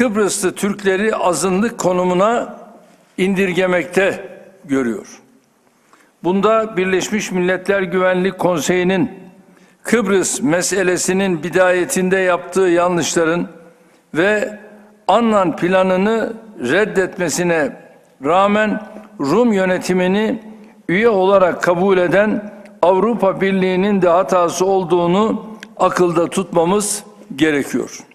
Kıbrıslı Türkleri azınlık konumuna indirgemekte görüyor. Bunda Birleşmiş Milletler Güvenlik Konseyi'nin Kıbrıs meselesinin bidayetinde yaptığı yanlışların ve Annan planını reddetmesine rağmen Rum yönetimini üye olarak kabul eden Avrupa Birliği'nin de hatası olduğunu akılda tutmamız gerekiyor.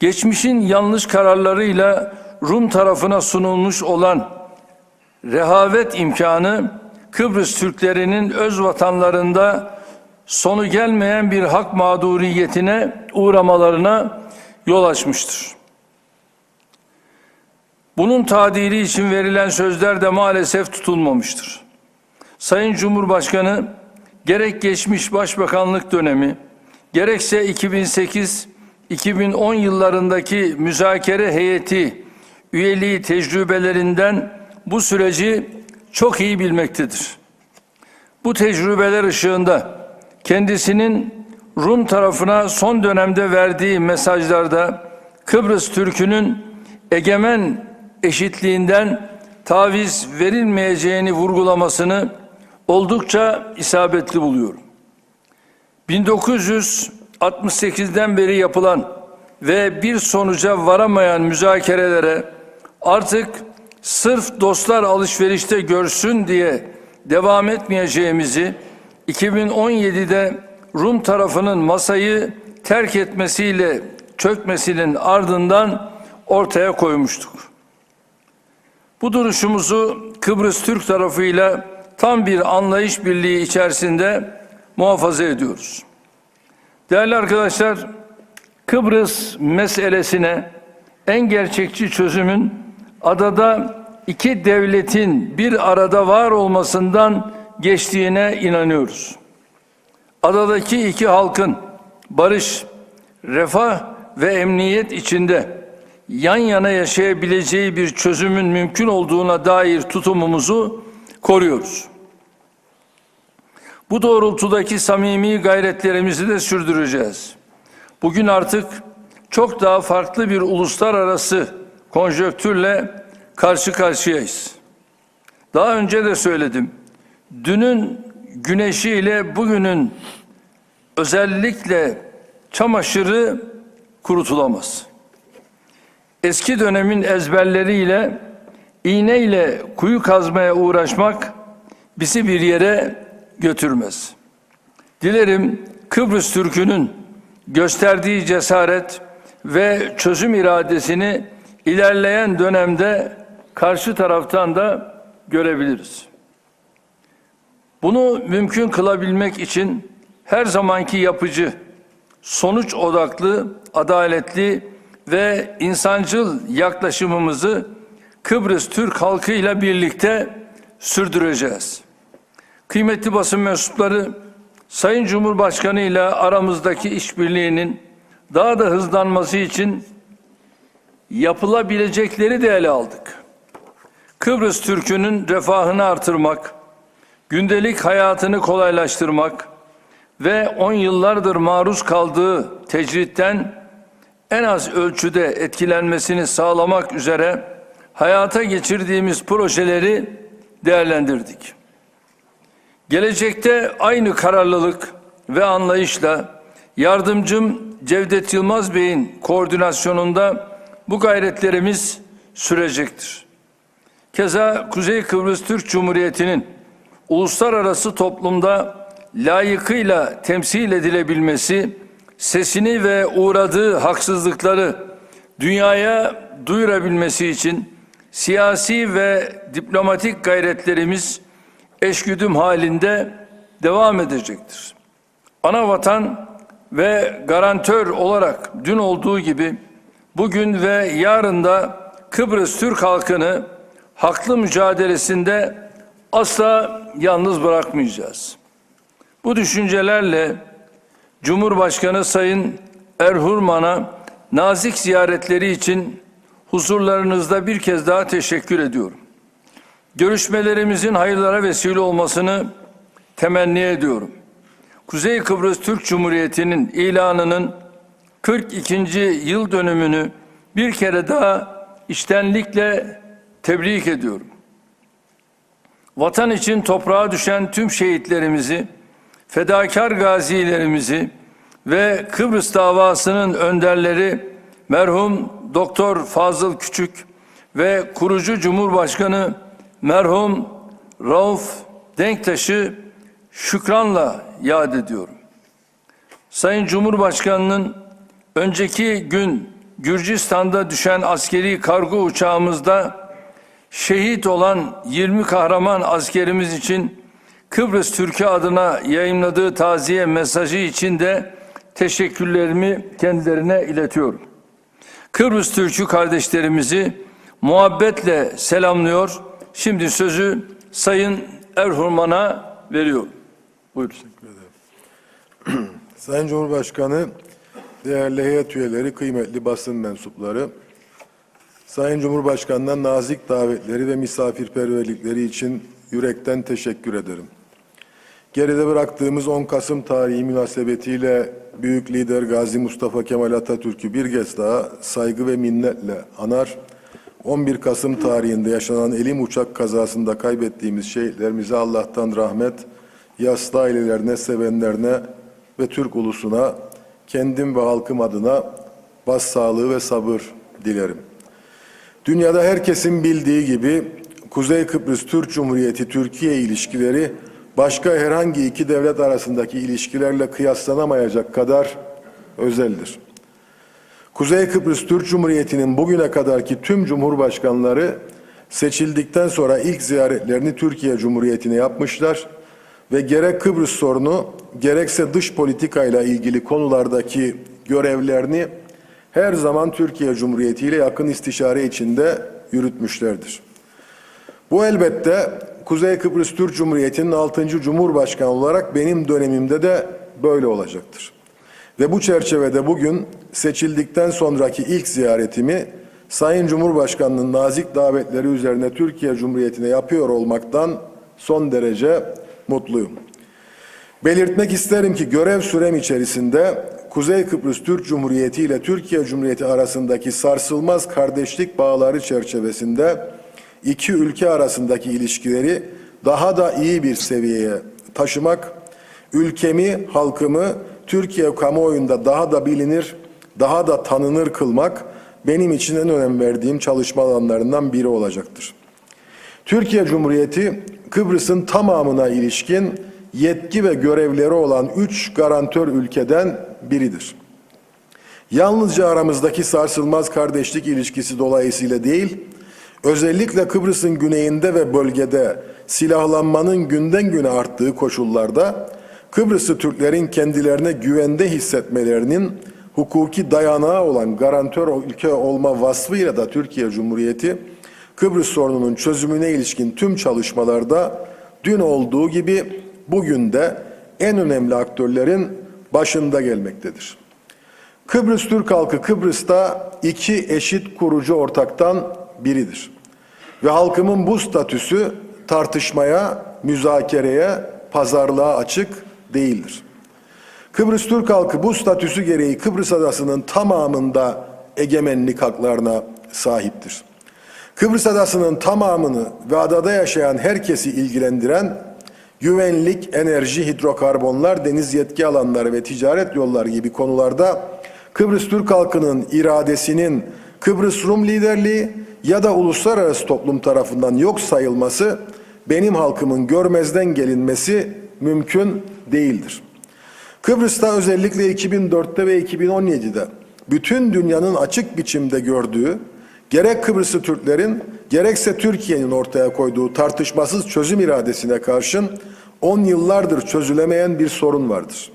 Geçmişin yanlış kararlarıyla Rum tarafına sunulmuş olan rehavet imkanı Kıbrıs Türklerinin öz vatanlarında sonu gelmeyen bir hak mağduriyetine uğramalarına yol açmıştır. Bunun tadili için verilen sözler de maalesef tutulmamıştır. Sayın Cumhurbaşkanı gerek geçmiş başbakanlık dönemi gerekse 2008-2010 yıllarındaki müzakere heyeti üyeliği tecrübelerinden bu süreci çok iyi bilmektedir. Bu tecrübeler ışığında kendisinin Rum tarafına son dönemde verdiği mesajlarda Kıbrıs Türk'ünün egemen eşitliğinden taviz verilmeyeceğini vurgulamasını oldukça isabetli buluyorum. 1968'den beri yapılan ve bir sonuca varamayan müzakerelere artık sırf dostlar alışverişte görsün diye devam etmeyeceğimizi 2017'de Rum tarafının masayı terk etmesiyle çökmesinin ardından ortaya koymuştuk. Bu duruşumuzu Kıbrıs Türk tarafıyla tam bir anlayış birliği içerisinde muhafaza ediyoruz. Değerli arkadaşlar, Kıbrıs meselesine en gerçekçi çözümün adada iki devletin bir arada var olmasından geçtiğine inanıyoruz. Adadaki iki halkın barış, refah ve emniyet içinde yan yana yaşayabileceği bir çözümün mümkün olduğuna dair tutumumuzu koruyoruz. Bu doğrultudaki samimi gayretlerimizi de sürdüreceğiz. Bugün artık çok daha farklı bir uluslararası konjöktürle karşı karşıyayız. Daha önce de söyledim. Dünün güneşiyle bugünün özellikle çamaşırı kurutulamaz. Eski dönemin ezberleriyle iğneyle kuyu kazmaya uğraşmak bizi bir yere götürmez. Dilerim Kıbrıs Türk'ünün gösterdiği cesaret ve çözüm iradesini ilerleyen dönemde karşı taraftan da görebiliriz. Bunu mümkün kılabilmek için her zamanki yapıcı, sonuç odaklı, adaletli ve insancıl yaklaşımımızı Kıbrıs Türk halkıyla birlikte sürdüreceğiz. Kıymetli basın mensupları, Sayın Cumhurbaşkanı ile aramızdaki işbirliğinin daha da hızlanması için yapılabilecekleri de ele aldık. Kıbrıs Türk'ünün refahını artırmak, gündelik hayatını kolaylaştırmak ve on yıllardır maruz kaldığı tecritten en az ölçüde etkilenmesini sağlamak üzere hayata geçirdiğimiz projeleri değerlendirdik. Gelecekte aynı kararlılık ve anlayışla yardımcım Cevdet Yılmaz Bey'in koordinasyonunda bu gayretlerimiz sürecektir. Keza Kuzey Kıbrıs Türk Cumhuriyeti'nin uluslararası toplumda layıkıyla temsil edilebilmesi, sesini ve uğradığı haksızlıkları dünyaya duyurabilmesi için siyasi ve diplomatik gayretlerimiz eşgüdüm halinde devam edecektir. Ana vatan ve garantör olarak dün olduğu gibi bugün ve yarın da Kıbrıs Türk halkını haklı mücadelesinde asla yalnız bırakmayacağız. Bu düşüncelerle Cumhurbaşkanı Sayın Erhurman'a nazik ziyaretleri için huzurlarınızda bir kez daha teşekkür ediyorum. Görüşmelerimizin hayırlara vesile olmasını temenni ediyorum. Kuzey Kıbrıs Türk Cumhuriyeti'nin ilanının 42. yıl dönümünü bir kere daha içtenlikle tebrik ediyorum. Vatan için toprağa düşen tüm şehitlerimizi, fedakar gazilerimizi ve Kıbrıs davasının önderleri merhum Doktor Fazıl Küçük ve kurucu Cumhurbaşkanı merhum Rauf Denktaş'ı şükranla yad ediyorum. Sayın Cumhurbaşkanı'nın önceki gün Gürcistan'da düşen askeri kargo uçağımızda şehit olan 20 kahraman askerimiz için Kıbrıs Türk'ü adına yayınladığı taziye mesajı için de teşekkürlerimi kendilerine iletiyorum. Kıbrıs Türk'ü kardeşlerimizi muhabbetle selamlıyor. Şimdi sözü Sayın Erhurman'a veriyorum. Buyurun. Sayın Cumhurbaşkanı, değerli heyet üyeleri, kıymetli basın mensupları, Sayın Cumhurbaşkanı'na nazik davetleri ve misafirperverlikleri için yürekten teşekkür ederim. Geride bıraktığımız 10 Kasım tarihi münasebetiyle büyük lider Gazi Mustafa Kemal Atatürk'ü bir kez daha saygı ve minnetle anar, 11 Kasım tarihinde yaşanan elim uçak kazasında kaybettiğimiz şehitlerimize Allah'tan rahmet, yaslı ailelerine, sevenlerine ve Türk ulusuna kendim ve halkım adına başsağlığı ve sabır dilerim. Dünyada herkesin bildiği gibi Kuzey Kıbrıs Türk Cumhuriyeti Türkiye ilişkileri başka herhangi iki devlet arasındaki ilişkilerle kıyaslanamayacak kadar özeldir. Kuzey Kıbrıs Türk Cumhuriyeti'nin bugüne kadarki tüm cumhurbaşkanları seçildikten sonra ilk ziyaretlerini Türkiye Cumhuriyeti'ne yapmışlar ve gerek Kıbrıs sorunu gerekse dış politikayla ilgili konulardaki görevlerini her zaman Türkiye Cumhuriyeti ile yakın istişare içinde yürütmüşlerdir. Bu elbette Kuzey Kıbrıs Türk Cumhuriyeti'nin 6. Cumhurbaşkanı olarak benim dönemimde de böyle olacaktır. Ve bu çerçevede bugün seçildikten sonraki ilk ziyaretimi Sayın Cumhurbaşkanı'nın nazik davetleri üzerine Türkiye Cumhuriyeti'ne yapıyor olmaktan son derece mutluyum. Belirtmek isterim ki görev sürem içerisinde Kuzey Kıbrıs Türk Cumhuriyeti ile Türkiye Cumhuriyeti arasındaki sarsılmaz kardeşlik bağları çerçevesinde iki ülke arasındaki ilişkileri daha da iyi bir seviyeye taşımak, ülkemi, halkımı Türkiye kamuoyunda daha da bilinir, daha da tanınır kılmak benim için en önem verdiğim çalışma alanlarından biri olacaktır. Türkiye Cumhuriyeti Kıbrıs'ın tamamına ilişkin yetki ve görevleri olan üç garantör ülkeden biridir. Yalnızca aramızdaki sarsılmaz kardeşlik ilişkisi dolayısıyla değil, özellikle Kıbrıs'ın güneyinde ve bölgede silahlanmanın günden güne arttığı koşullarda Kıbrıslı Türklerin kendilerine güvende hissetmelerinin hukuki dayanağı olan garantör ülke olma vasfıyla da Türkiye Cumhuriyeti Kıbrıs sorununun çözümüne ilişkin tüm çalışmalarda dün olduğu gibi bugün de en önemli aktörlerin başında gelmektedir. Kıbrıs Türk halkı Kıbrıs'ta iki eşit kurucu ortaktan biridir. Ve halkımın bu statüsü tartışmaya, müzakereye, pazarlığa açık değildir. Kıbrıs Türk halkı bu statüsü gereği Kıbrıs adasının tamamında egemenlik haklarına sahiptir. Kıbrıs adasının tamamını ve adada yaşayan herkesi ilgilendiren güvenlik, enerji, hidrokarbonlar, deniz yetki alanları ve ticaret yolları gibi konularda Kıbrıs Türk halkının iradesinin Kıbrıs Rum liderliği ya da uluslararası toplum tarafından yok sayılması benim halkımın görmezden gelinmesi mümkün değildir. Kıbrıs'ta özellikle 2004'te ve 2017'de bütün dünyanın açık biçimde gördüğü gerek Kıbrıslı Türklerin gerekse Türkiye'nin ortaya koyduğu tartışmasız çözüm iradesine karşın 10 yıllardır çözülemeyen bir sorun vardır.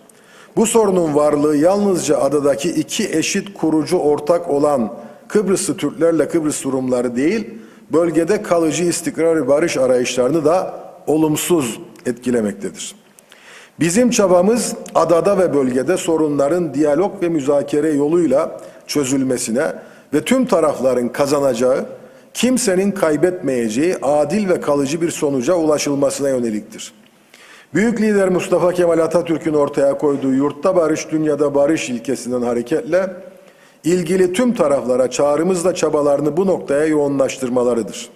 Bu sorunun varlığı yalnızca adadaki iki eşit kurucu ortak olan Kıbrıslı Türklerle Kıbrıs Rumları değil, bölgede kalıcı istikrar ve barış arayışlarını da olumsuz etkilemektedir. Bizim çabamız adada ve bölgede sorunların diyalog ve müzakere yoluyla çözülmesine ve tüm tarafların kazanacağı, kimsenin kaybetmeyeceği adil ve kalıcı bir sonuca ulaşılmasına yöneliktir. Büyük lider Mustafa Kemal Atatürk'ün ortaya koyduğu yurtta barış, dünyada barış ilkesinden hareketle ilgili tüm taraflara çağrımızla çabalarını bu noktaya yoğunlaştırmalarıdır.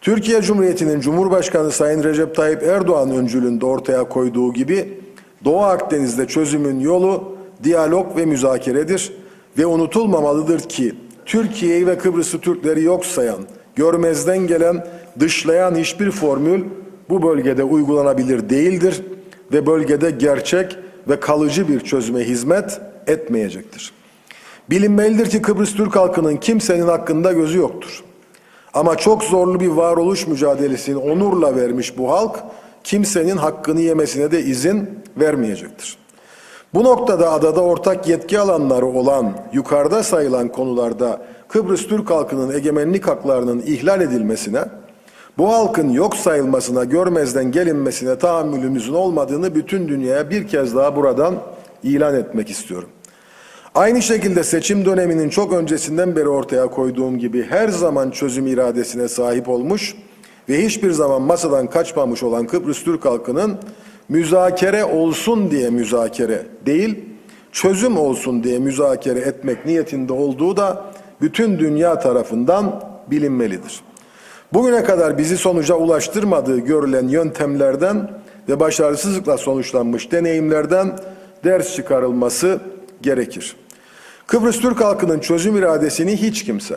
Türkiye Cumhuriyeti'nin Cumhurbaşkanı Sayın Recep Tayyip Erdoğan öncülüğünde ortaya koyduğu gibi Doğu Akdeniz'de çözümün yolu diyalog ve müzakeredir ve unutulmamalıdır ki Türkiye'yi ve Kıbrıs'ı Türkleri yok sayan, görmezden gelen, dışlayan hiçbir formül bu bölgede uygulanabilir değildir ve bölgede gerçek ve kalıcı bir çözüme hizmet etmeyecektir. Bilinmelidir ki Kıbrıs Türk halkının kimsenin hakkında gözü yoktur. Ama çok zorlu bir varoluş mücadelesini onurla vermiş bu halk, kimsenin hakkını yemesine de izin vermeyecektir. Bu noktada adada ortak yetki alanları olan, yukarıda sayılan konularda Kıbrıs Türk halkının egemenlik haklarının ihlal edilmesine, bu halkın yok sayılmasına, görmezden gelinmesine tahammülümüzün olmadığını bütün dünyaya bir kez daha buradan ilan etmek istiyorum. Aynı şekilde seçim döneminin çok öncesinden beri ortaya koyduğum gibi her zaman çözüm iradesine sahip olmuş ve hiçbir zaman masadan kaçmamış olan Kıbrıs Türk halkının müzakere olsun diye müzakere değil, çözüm olsun diye müzakere etmek niyetinde olduğu da bütün dünya tarafından bilinmelidir. Bugüne kadar bizi sonuca ulaştırmadığı görülen yöntemlerden ve başarısızlıkla sonuçlanmış deneyimlerden ders çıkarılması gerekir. Kıbrıs Türk halkının çözüm iradesini hiç kimse,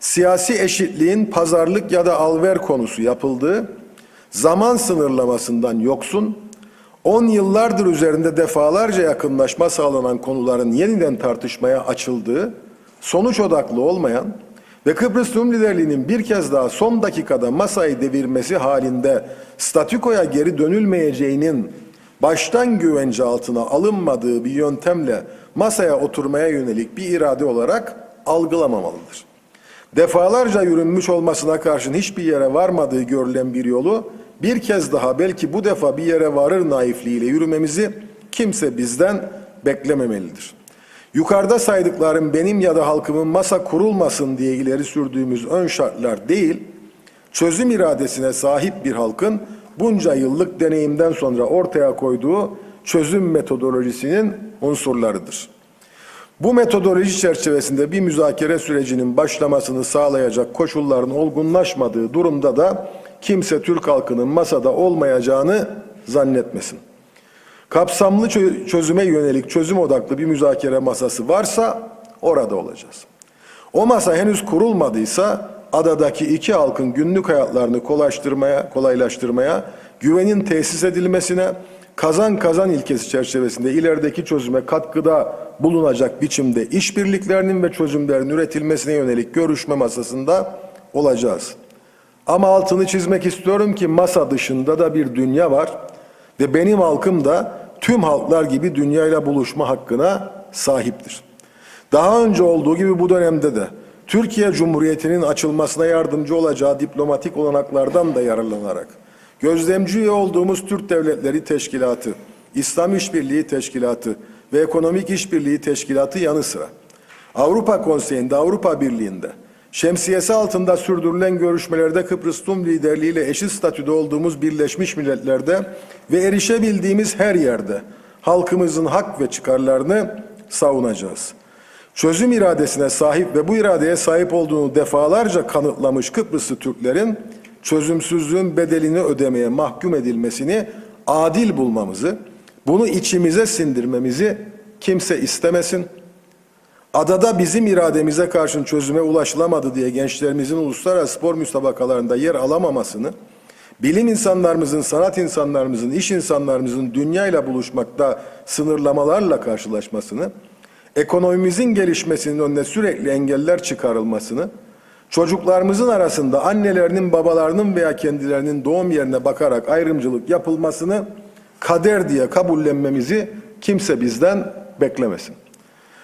siyasi eşitliğin pazarlık ya da alver konusu yapıldığı, zaman sınırlamasından yoksun, 10 yıllardır üzerinde defalarca yakınlaşma sağlanan konuların yeniden tartışmaya açıldığı, sonuç odaklı olmayan ve Kıbrıs Rum liderliğinin bir kez daha son dakikada masayı devirmesi halinde statükoya geri dönülmeyeceğinin baştan güvence altına alınmadığı bir yöntemle masaya oturmaya yönelik bir irade olarak algılamamalıdır. Defalarca yürünmüş olmasına karşın hiçbir yere varmadığı görülen bir yolu bir kez daha belki bu defa bir yere varır naifliğiyle yürümemizi kimse bizden beklememelidir. Yukarıda saydıklarım benim ya da halkımın masa kurulmasın diye ileri sürdüğümüz ön şartlar değil, çözüm iradesine sahip bir halkın bunca yıllık deneyimden sonra ortaya koyduğu çözüm metodolojisinin unsurlarıdır. Bu metodoloji çerçevesinde bir müzakere sürecinin başlamasını sağlayacak koşulların olgunlaşmadığı durumda da kimse Türk halkının masada olmayacağını zannetmesin. Kapsamlı çö- çözüme yönelik çözüm odaklı bir müzakere masası varsa orada olacağız. O masa henüz kurulmadıysa adadaki iki halkın günlük hayatlarını kolaylaştırmaya, kolaylaştırmaya, güvenin tesis edilmesine, kazan kazan ilkesi çerçevesinde ilerideki çözüme katkıda bulunacak biçimde işbirliklerinin ve çözümlerin üretilmesine yönelik görüşme masasında olacağız. Ama altını çizmek istiyorum ki masa dışında da bir dünya var ve benim halkım da tüm halklar gibi dünyayla buluşma hakkına sahiptir. Daha önce olduğu gibi bu dönemde de Türkiye Cumhuriyeti'nin açılmasına yardımcı olacağı diplomatik olanaklardan da yararlanarak gözlemci olduğumuz Türk Devletleri Teşkilatı, İslam İşbirliği Teşkilatı ve Ekonomik İşbirliği Teşkilatı yanı sıra Avrupa Konseyi'nde, Avrupa Birliği'nde şemsiyesi altında sürdürülen görüşmelerde Kıbrıs Rum liderliğiyle eşit statüde olduğumuz Birleşmiş Milletler'de ve erişebildiğimiz her yerde halkımızın hak ve çıkarlarını savunacağız. Çözüm iradesine sahip ve bu iradeye sahip olduğunu defalarca kanıtlamış Kıbrıslı Türklerin çözümsüzlüğün bedelini ödemeye mahkum edilmesini adil bulmamızı, bunu içimize sindirmemizi kimse istemesin. Adada bizim irademize karşın çözüme ulaşılamadı diye gençlerimizin uluslararası spor müsabakalarında yer alamamasını, bilim insanlarımızın, sanat insanlarımızın, iş insanlarımızın dünyayla buluşmakta sınırlamalarla karşılaşmasını, ekonomimizin gelişmesinin önüne sürekli engeller çıkarılmasını, çocuklarımızın arasında annelerinin, babalarının veya kendilerinin doğum yerine bakarak ayrımcılık yapılmasını kader diye kabullenmemizi kimse bizden beklemesin.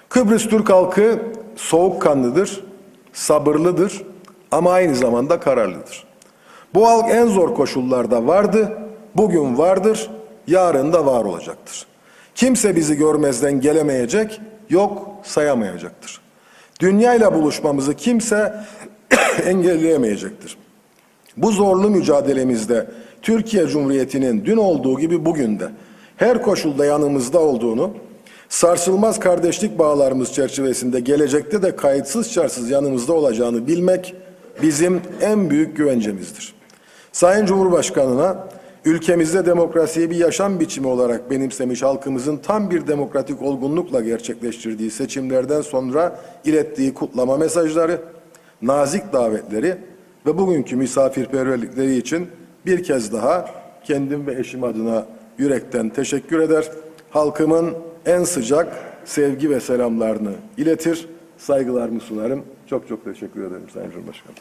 Kıbrıs Türk halkı soğukkanlıdır, sabırlıdır ama aynı zamanda kararlıdır. Bu halk en zor koşullarda vardı, bugün vardır, yarın da var olacaktır. Kimse bizi görmezden gelemeyecek, yok sayamayacaktır. Dünyayla buluşmamızı kimse engelleyemeyecektir. Bu zorlu mücadelemizde Türkiye Cumhuriyeti'nin dün olduğu gibi bugün de her koşulda yanımızda olduğunu, sarsılmaz kardeşlik bağlarımız çerçevesinde gelecekte de kayıtsız şartsız yanımızda olacağını bilmek bizim en büyük güvencemizdir. Sayın Cumhurbaşkanı'na ülkemizde demokrasiyi bir yaşam biçimi olarak benimsemiş halkımızın tam bir demokratik olgunlukla gerçekleştirdiği seçimlerden sonra ilettiği kutlama mesajları, nazik davetleri ve bugünkü misafirperverlikleri için bir kez daha kendim ve eşim adına yürekten teşekkür eder. Halkımın en sıcak sevgi ve selamlarını iletir, saygılarımı sunarım. Çok çok teşekkür ederim Sayın Cumhurbaşkanım.